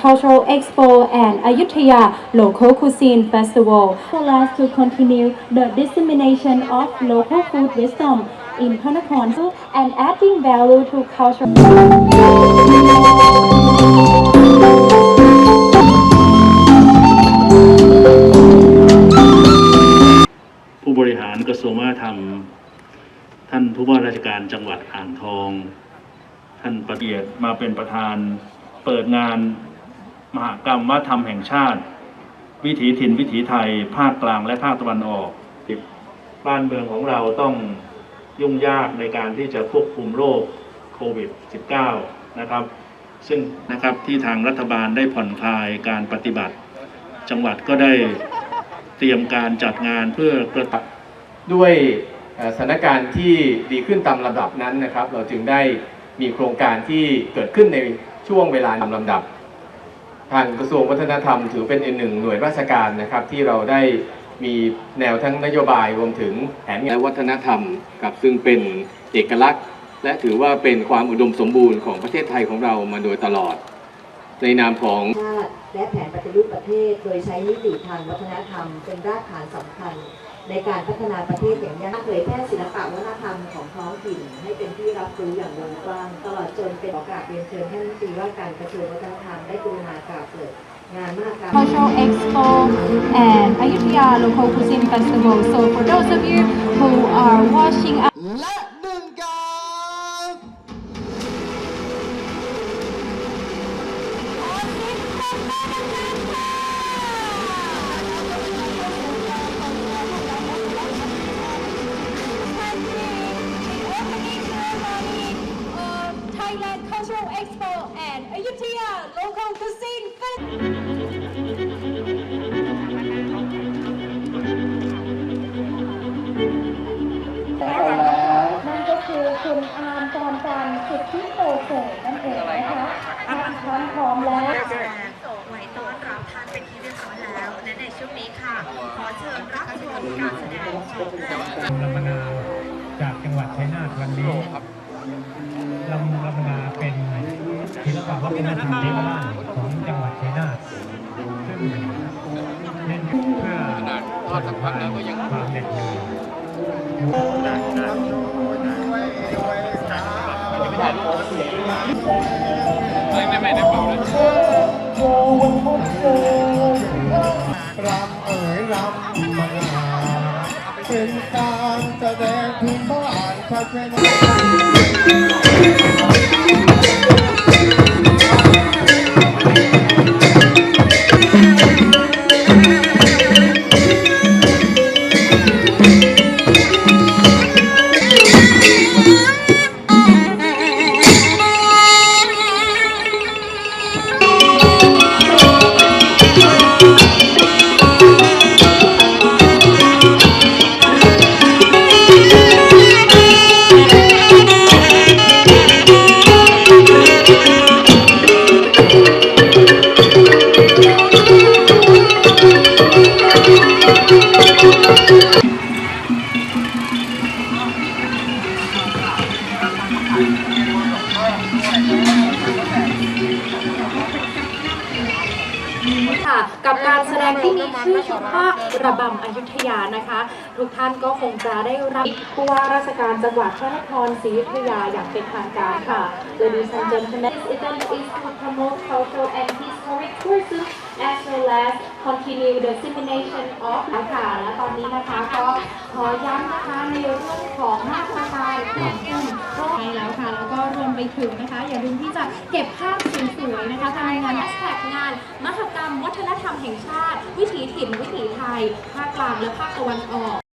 Cultural Expo and Ayutthaya Local Cuisine Festival, so as to continue the dissemination of local food wisdom in p a n a k o n and adding value to culture. ผู้บริหารกระทรวงวัฒนธรรม ท่านผู้ว่าราชการจังหวัดอ่างทอง ท่านประเดียดมาเป็นประธานเปิดงาน มหากรรมวัฒนธรรมแห่งชาติ วิถีถิ่นวิถีไทย ภาคกลางและภาคตะวันออกบ้านเมืองของเราต้องยุ่งยากในการที่จะควบคุมโรคโควิด -19 นะครับ ซึ่งนะครับที่ทางรัฐบาลได้ผ่อนคลายการปฏิบัติ จังหวัดก็ได้เตรียมการจัดงานเพื่อกระตุ้นด้วยสถานการณ์ที่ดีขึ้นตามลำดับนั้นนะครับ เราจึงได้มีโครงการที่เกิดขึ้นในช่วงเวลาตามลำดับ ทางกระทรวงวัฒนธรรม ถือเป็นอีกหนึ่งหน่วยราชการนะครับ ที่เราได้มีแนวทั้งนโยบายรวมถึงแผนงานและวัฒนธรรมกับซึ่งเป็นเอกลักษณ์ และถือว่าเป็นความอุดมสมบูรณ์ของประเทศไทยของเรามาโดยตลอด ในนามของชาติและแผนปฏิรูปประเทศ โดยใช้นิติทางวัฒนธรรม เป็นรากฐานสำคัญ ในการพัฒนาประเทศอย่างยั่งยืนเผยแพร่ศิลปะวัฒนธรรมของท้องถิ่น ให้เป็นที่รับรู้อย่างวงกว้าง ตลอดจนเป็นโอกาสเรียนเชิญท่านรัฐมนตรีว่าการกระทรวงวัฒนธรรมได้กรุณากล่าวเปิดงานมหกรรม Cultural Expo and Ayutthaya Local Cuisine Festival. So for those of you who are watching แ and Ayutthaya Local Cuisine Festival. นั่นก็คือคุณอาร์มจอมจันทร์สุทธิโตเสดนั่นเองนะคะถ้าอีกครั้งพร้อมแล้วโศกไว้ต้อนรับท่านเป็นที่เรียบร้อยแล้ว และในช่วงนี้ค่ะ ขอเชิญรับชมการแสดงโชว์แรกลำมนาจากจังหวัดชัยนาทวันนี้ลำลำมนาเป็น ศิลปะวัฒนธรรมเอกลักษณ์ของจังหวัดชัยนาทซึ่งเน้นเพื่อทอดสัมพันธ์แล้วก็ยังความเด็ดเดี่ยวไม่ไม่ไม่ได้เป่าเลยรำเอ๋ยรำมาเป็นการแสดงพื้นบ้านชาติไท ค่ะกับการแสดงที่มีชื่อชุดว่าระบำอยุธยานะคะ ทุกท่านก็คงจะได้รับผู้ว่าราชการจังหวัดพระนครศรีอยุธยาอย่างเป็นทางการค่ะ Ladies and gentlemen, it is to promote cultural and historic tourism as well as continue the dissemination of นะคะ นี้นะคะ ก็ขอย้ำนะคะในเรื่องของมาตรการของกลุ่มโรคใช่แล้วค่ะ แล้วก็รวมไปถึงนะคะ อย่าลืมที่จะเก็บภาพสวยๆนะคะทางงานแฮชแท็กงานมหกรรมวัฒนธรรมแห่งชาติ วิถีถิ่นวิถีไทยภาคกลางและภาคตะวันออก